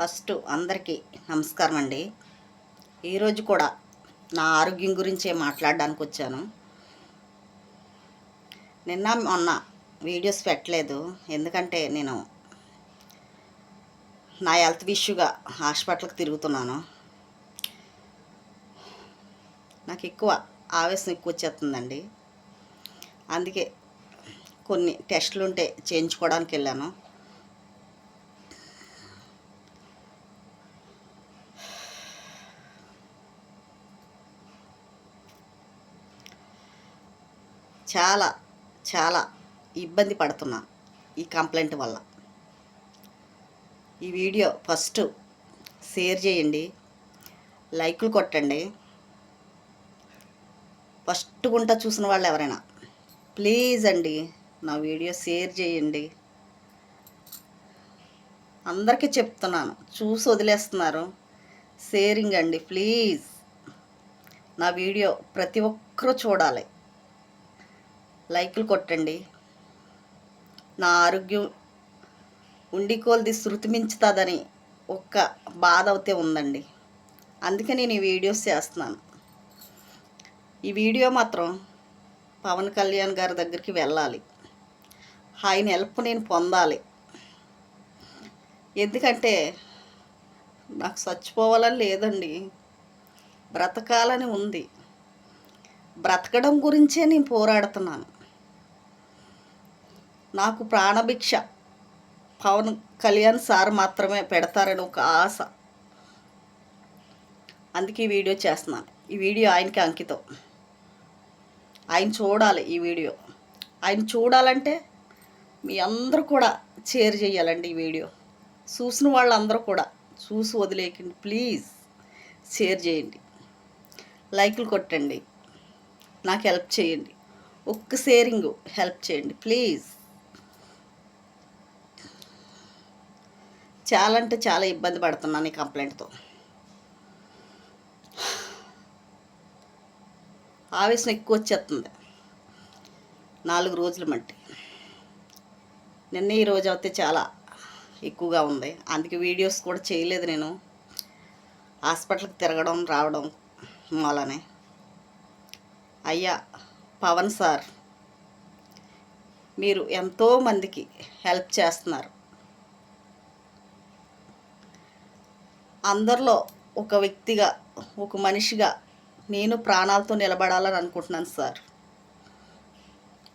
First అందరికీ నమస్కారం అండి ఈరోజు కూడా నా ఆరోగ్యం గురించే మాట్లాడడానికి వచ్చాను. నిన్న మొన్న వీడియోస్ పెట్టలేదు. ఎందుకంటే నేను నా హెల్త్ ఇష్యూగా హాస్పిటల్కి తిరుగుతున్నాను. నాకు ఎక్కువ ఆవేశం ఎక్కువ వచ్చేస్తుందండి. అందుకే కొన్ని టెస్టులు ఉంటే చేయించుకోవడానికి వెళ్ళాను చాలా చాలా ఇబ్బంది పడుతున్నాను ఈ కంప్లైంట్ వల్ల. ఈ వీడియో ఫస్ట్ షేర్ చేయండి లైకులు కొట్టండి. ఫస్ట్ గుంట చూసిన వాళ్ళు ఎవరైనా ప్లీజ్ అండి నా వీడియో షేర్ చేయండి. అందరికీ చెప్తున్నాను చూసి వదిలేస్తున్నారు. షేరింగ్ అండి ప్లీజ్. నా వీడియో ప్రతి ఒక్కరూ చూడాలి. లైకులు కొట్టండి. నా ఆరోగ్యం ఉండి కొలది శృతి మించుతుందని ఒక్క బాధ అయితే ఉందండి. అందుకే నేను ఈ వీడియోస్ చేస్తున్నాను. ఈ వీడియో మాత్రం పవన్ కళ్యాణ్ గారి దగ్గరికి వెళ్ళాలి. ఆయన హెల్ప్ నేను పొందాలి. ఎందుకంటే నాకు చచ్చిపోవాలని లేదండి. బ్రతకాలని ఉంది. బ్రతకడం గురించే నేను పోరాడుతున్నాను. నాకు ప్రాణభిక్ష. పవన్ కళ్యాణ్ సార్ మాత్రమే పెడతారని ఒక ఆశ. అందుకే ఈ వీడియో చేస్తున్నాను. ఈ వీడియో ఆయనకి అంకితం. ఆయన చూడాలి ఈ వీడియో. ఆయన చూడాలంటే మీ అందరూ కూడా షేర్ చేయాలండి ఈ వీడియో. చూసిన వాళ్ళందరూ కూడా చూసి వదిలేకండి ప్లీజ్ షేర్ చేయండి. లైక్లు కొట్టండి. నాకు హెల్ప్ చేయండి. ఒక్క షేరింగ్ హెల్ప్ చేయండి. ప్లీజ్. చాలా అంటే చాలా ఇబ్బంది పడుతున్నాను ఈ కంప్లైంట్తో. ఆవేశం ఎక్కువ వచ్చేస్తుంది నాలుగు రోజులు మట్టి. నిన్న ఈ రోజు అయితే చాలా ఎక్కువగా ఉంది. అందుకే వీడియోస్ కూడా చేయలేదు నేను. హాస్పిటల్కి తిరగడం రావడం మూలనే అయ్యా పవన్ సార్ మీరు ఎంతోమందికి హెల్ప్ చేస్తున్నారు. అందరిలో ఒక వ్యక్తిగా ఒక మనిషిగా నేను ప్రాణాలతో నిలబడాలని అనుకుంటున్నాను సార్.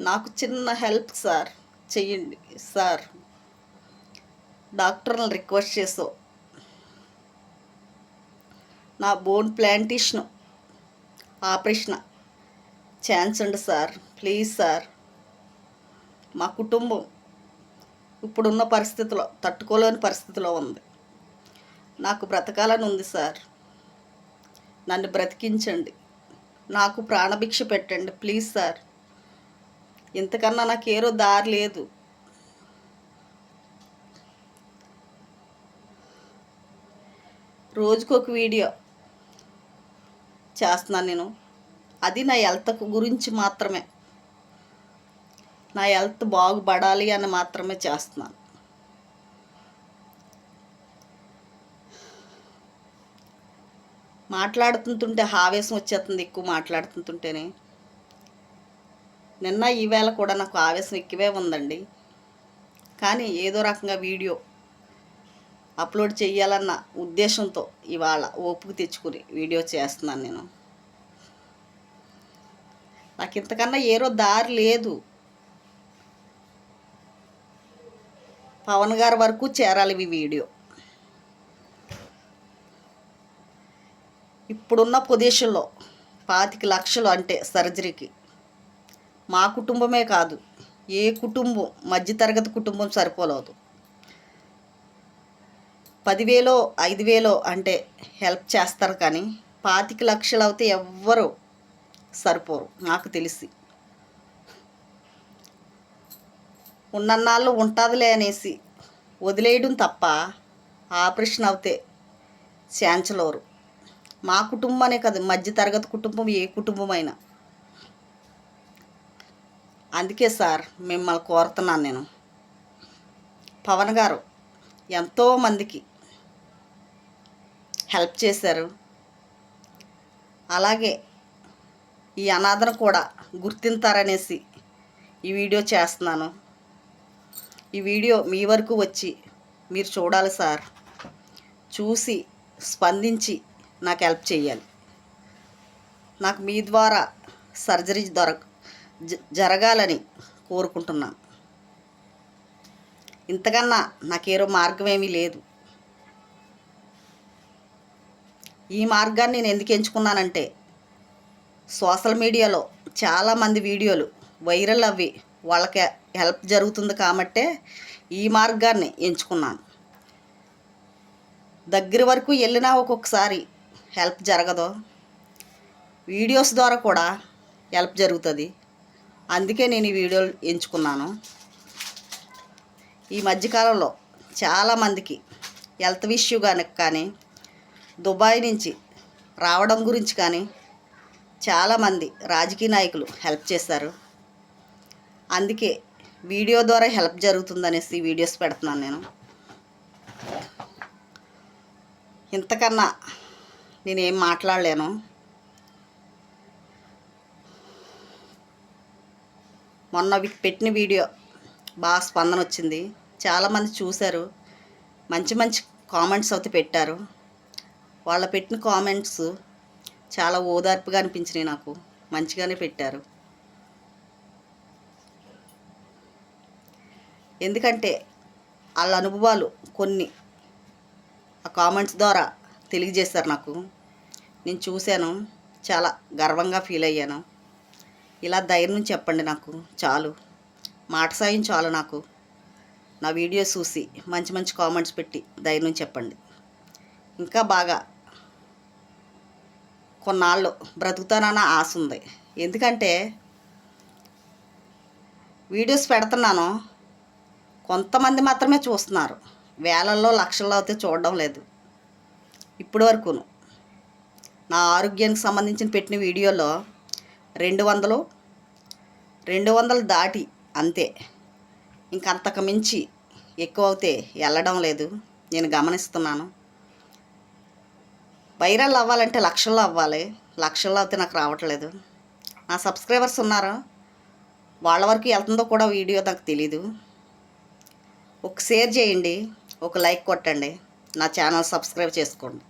నాకు చిన్న హెల్ప్ సార్ చెయ్యండి సార్. డాక్టర్ని రిక్వెస్ట్ చేసో నా బోన్ ప్లాంటేషన్ ఆపరేషన్ ఛాన్స్ ఉంది సార్ ప్లీజ్ సార్. మా కుటుంబం ఇప్పుడున్న పరిస్థితిలో తట్టుకోలేని పరిస్థితిలో ఉంది. నాకు బ్రతకాలని ఉంది సార్. నన్ను బ్రతికించండి. నాకు ప్రాణభిక్ష పెట్టండి ప్లీజ్ సార్. ఇంతకన్నా నాకు దారి లేదు. రోజుకొక వీడియో చేస్తున్నాను నేను. అది నా హెల్త్ గురించి మాత్రమే. నా హెల్త్ బాగుపడాలి అని మాత్రమే చేస్తున్నాను. మాట్లాడుతుంటుంటే ఆవేశం వచ్చేస్తుంది ఎక్కువ మాట్లాడుతుంటుంటేనే. నిన్న ఈవేళ కూడా నాకు ఆవేశం ఎక్కువే ఉందండి. కానీ ఏదో రకంగా వీడియో అప్లోడ్ చేయాలన్న ఉద్దేశంతో ఇవాళ ఓపిక తెచ్చుకుని వీడియో చేస్తున్నాను నేను. నాకు ఇంతకన్నా ఏరో దారి లేదు. పవన్ గారి వరకు చేరాలి ఈ వీడియో. ఇప్పుడున్న పొజిషన్లో పాతిక లక్షలు అంటే సర్జరీకి. మా కుటుంబమే కాదు ఏ కుటుంబం మధ్యతరగతి కుటుంబం సరిపోలేదు పదివేలో ఐదు వేలో అంటే హెల్ప్ చేస్తారు కానీ పాతిక లక్షలు అయితే ఎవ్వరు సరిపోరు నాకు తెలిసి. ఉన్నన్నాళ్ళు ఉంటుందిలే అనేసి వదిలేయడం తప్ప ఆపరేషన్ అవుతే శాంచలోరు. మా కుటుంబమే కాదు మధ్యతరగతి కుటుంబం ఏ కుటుంబమైనా. అందుకే సార్ మిమ్మల్ని కోరుతున్నాను నేను. పవన్ గారు ఎంతోమందికి హెల్ప్ చేశారు. అలాగే ఈ అనాథను కూడా గుర్తింతారనేసి ఈ వీడియో చేస్తున్నాను. ఈ వీడియో మీ వరకు వచ్చి మీరు చూడాలి సార్. చూసి స్పందించి నాకు హెల్ప్ చేయాలి నాకు మీ ద్వారా సర్జరీ దొర జ- జరగాలని కోరుకుంటున్నాను. ఇంతకన్నా నాకేరో మార్గం ఏమీ లేదు. ఈ మార్గాన్ని నేను ఎందుకు ఎంచుకున్నానంటే సోషల్ మీడియాలో చాలామంది వీడియోలు వైరల్ అవి వాళ్ళకి హెల్ప్ జరుగుతుంది కాబట్టే ఈ మార్గాన్ని ఎంచుకున్నాను. దగ్గర వరకు వెళ్ళినా ఒక్కొక్కసారి హెల్ప్ జరగదు. వీడియోస్ ద్వారా కూడా హెల్ప్ జరుగుతుంది. అందుకే నేను ఈ వీడియోలు ఎంచుకున్నాను. ఈ మధ్యకాలంలో చాలామందికి హెల్త్ ఇష్యూ కానీ కానీ దుబాయ్ నుంచి రావడం గురించి కానీ చాలామంది రాజకీయ నాయకులు హెల్ప్ చేశారు. అందుకే వీడియో ద్వారా హెల్ప్ జరుగుతుందనేసి వీడియోస్ పెడుతున్నాను నేను. ఇంతకన్నా నేనేం మాట్లాడలేను. మొన్న పెట్టిన వీడియో బాగా స్పందన వచ్చింది. చాలామంది చూశారు. మంచి మంచి కామెంట్స్ అయితే పెట్టారు. వాళ్ళ పెట్టిన కామెంట్స్ చాలా ఓదార్పుగా అనిపించినాయి నాకు. మంచిగానే పెట్టారు. ఎందుకంటే వాళ్ళ అనుభవాలు కొన్ని ఆ కామెంట్స్ ద్వారా తెలియజేశారు నాకు. నేను చూశాను చాలా గర్వంగా ఫీల్ అయ్యాను. ఇలా ధైర్యం చెప్పండి నాకు చాలు. మాట సాయం చాలు నాకు. నా వీడియోస్ చూసి మంచి మంచి కామెంట్స్ పెట్టి ధైర్యం చెప్పండి. ఇంకా బాగా కొన్నాళ్ళు బ్రతుకుతానన్న ఆశ ఉంది. ఎందుకంటే వీడియోస్ పెడుతున్నాను కొంతమంది మాత్రమే చూస్తున్నారు. వేలల్లో లక్షల్లో అయితే చూడడం లేదు. ఇప్పటి వరకును నా ఆరోగ్యానికి సంబంధించిన పెట్టిన వీడియోలో రెండు వందలు రెండు వందలు దాటి అంతే. ఇంకంతకు మించి ఎక్కువ అవుతే వెళ్ళడం లేదు. నేను గమనిస్తున్నాను. వైరల్ అవ్వాలంటే లక్షల్లో అవ్వాలి. లక్షల్లో అయితే నాకు రావట్లేదు. నా సబ్స్క్రైబర్స్ ఉన్నారు? వాళ్ళ వరకు వెళ్తుందో కూడా వీడియో నాకు తెలీదు. ఒక షేర్ చేయండి. ఒక లైక్ కొట్టండి. నా ఛానల్ సబ్స్క్రైబ్ చేసుకోండి.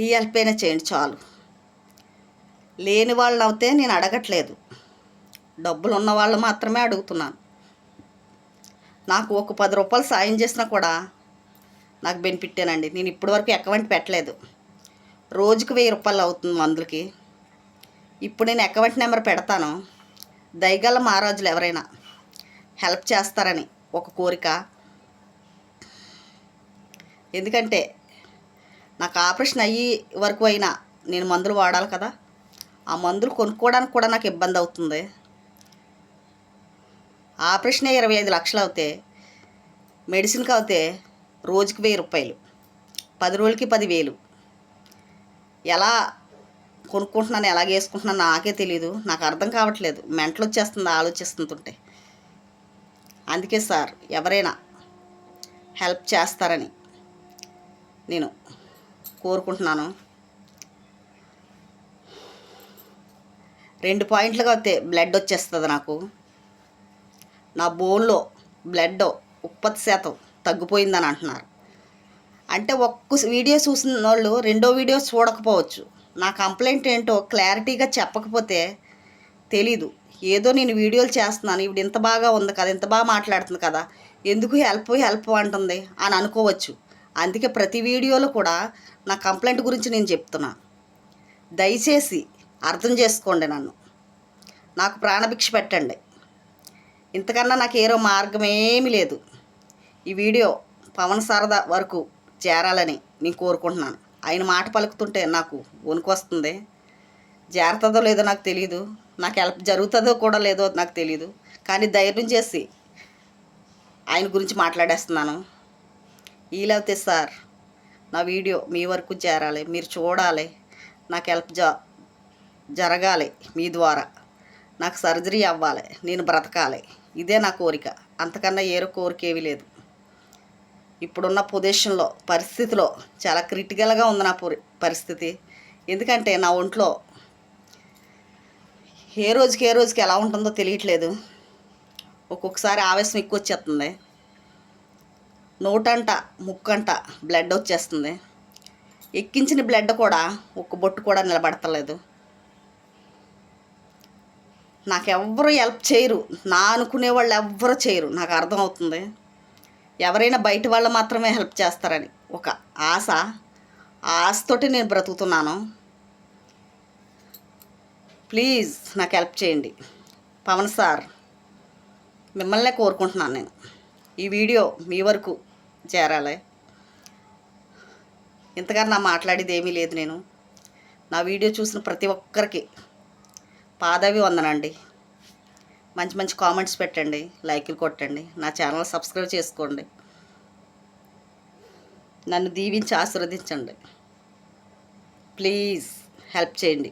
ఈ హెల్ప్ అయినా చేయండి చాలు. లేని వాళ్ళు అయితే నేను అడగట్లేదు. డబ్బులు ఉన్న వాళ్ళు మాత్రమే అడుగుతున్నాను. నాకు ఒక పది రూపాయలు సాయం చేసినా కూడా నాకు బెనిఫిట్టేనండి నేను ఇప్పటివరకు అకౌంట్ పెట్టలేదు. రోజుకు వెయ్యి రూపాయలు అవుతుంది మందులకి. ఇప్పుడు నేను అకౌంట్ నెంబర్ పెడతాను. దయగల మహారాజులు ఎవరైనా హెల్ప్ చేస్తారని ఒక కోరిక. ఎందుకంటే నాకు ఆపరేషన్ అయ్యి వరకు అయినా నేను మందులు వాడాలి కదా. ఆ మందులు కొనుక్కోవడానికి కూడా నాకు ఇబ్బంది అవుతుంది. ఆపరేషనే ఇరవై ఐదు లక్షలు అవుతే మెడిసిన్కి అవుతే రోజుకి వెయ్యి రూపాయలు పది రోజులకి పదివేలు ఎలా కొనుక్కుంటున్నాను ఎలా వేసుకుంటున్నాను నాకే తెలియదు నాకు అర్థం కావట్లేదు. మెంటలు వచ్చేస్తుంది ఆలోచిస్తుంటుంటే. అందుకే సార్ ఎవరైనా హెల్ప్ చేస్తారని నేను కోరుకుంటున్నాను. రెండు పాయింట్లుగా అయితే బ్లడ్ వచ్చేస్తుంది నాకు. నా బోన్లో బ్లడ్ ఉత్పత్తి శాతం తగ్గిపోయిందని అంటున్నారు. అంటే ఒక్క వీడియో చూసిన వాళ్ళు రెండో వీడియో చూడకపోవచ్చు. నా కంప్లైంట్ ఏంటో క్లారిటీగా చెప్పకపోతే తెలీదు. ఏదో నేను వీడియోలు చేస్తున్నాను ఇప్పుడు ఇంత బాగా ఉంది కదా ఇంత బాగా మాట్లాడుతుంది కదా ఎందుకు హెల్ప్ హెల్ప్ అంటుంది అని అనుకోవచ్చు. అందుకే ప్రతి వీడియోలో కూడా నా కంప్లైంట్ గురించి నేను చెప్తున్నా. దయచేసి అర్థం చేసుకోండి నన్ను. నాకు ప్రాణభిక్ష పెట్టండి. ఇంతకన్నా నాకు ఏరో మార్గం ఏమీ లేదు. ఈ వీడియో పవన్ సారదా వరకు చేరాలని నేను కోరుకుంటున్నాను. ఆయన మాట పలుకుతుంటే నాకు వణుకు వస్తుంది. చేరుతుందో లేదో నాకు తెలియదు నాకు హెల్ప్ జరుగుతుందో కూడా లేదో నాకు తెలియదు కానీ ధైర్యం చేసి ఆయన గురించి మాట్లాడేస్తున్నాను. ఈ లవ్తే సార్ నా వీడియో మీ వరకు చేరాలి మీరు చూడాలి నాకు హెల్ప్ జ జరగాలి మీ ద్వారా. నాకు సర్జరీ అవ్వాలి నేను బ్రతకాలి. ఇదే నా కోరిక. అంతకన్నా ఏరో కోరిక ఏమీ లేదు. ఇప్పుడున్న పొజిషన్లో పరిస్థితిలో చాలా క్రిటికల్గా ఉంది నా పరిస్థితి. ఎందుకంటే నా ఒంట్లో ఏ రోజుకి ఏ రోజుకి ఎలా ఉంటుందో తెలియట్లేదు. ఒక్కొక్కసారి ఆవేశం ఎక్కువ వచ్చేస్తుంది నోటంట ముక్కంట బ్లడ్ వచ్చేస్తుంది. ఎక్కించిన బ్లడ్ కూడా ఒక్క బొట్టు కూడా నిలబడతలేదు. నాకెవ్వరు హెల్ప్ చేయరు. నా అనుకునే వాళ్ళు ఎవ్వరు చేయరు. నాకు అర్థమవుతుంది ఎవరైనా బయట వాళ్ళు మాత్రమే హెల్ప్ చేస్తారని. ఒక ఆశ ఆశతోటి నేను బ్రతుకుతున్నాను. ప్లీజ్ నాకు హెల్ప్ చేయండి. పవన్ సార్ మిమ్మల్నే కోరుకుంటున్నాను నేను. ఈ వీడియో మీ వరకు చేరాలి. ఇంతగా నా మాట్లాడేది ఏమీ లేదు నేను. నా వీడియో చూసిన ప్రతి ఒక్కరికి పాదవి వందనండి మంచి మంచి కామెంట్స్ పెట్టండి లైకులు కొట్టండి నా ఛానల్ సబ్స్క్రైబ్ చేసుకోండి. నన్ను దీవించి ఆశీర్వదించండి. ప్లీజ్ హెల్ప్ చేయండి.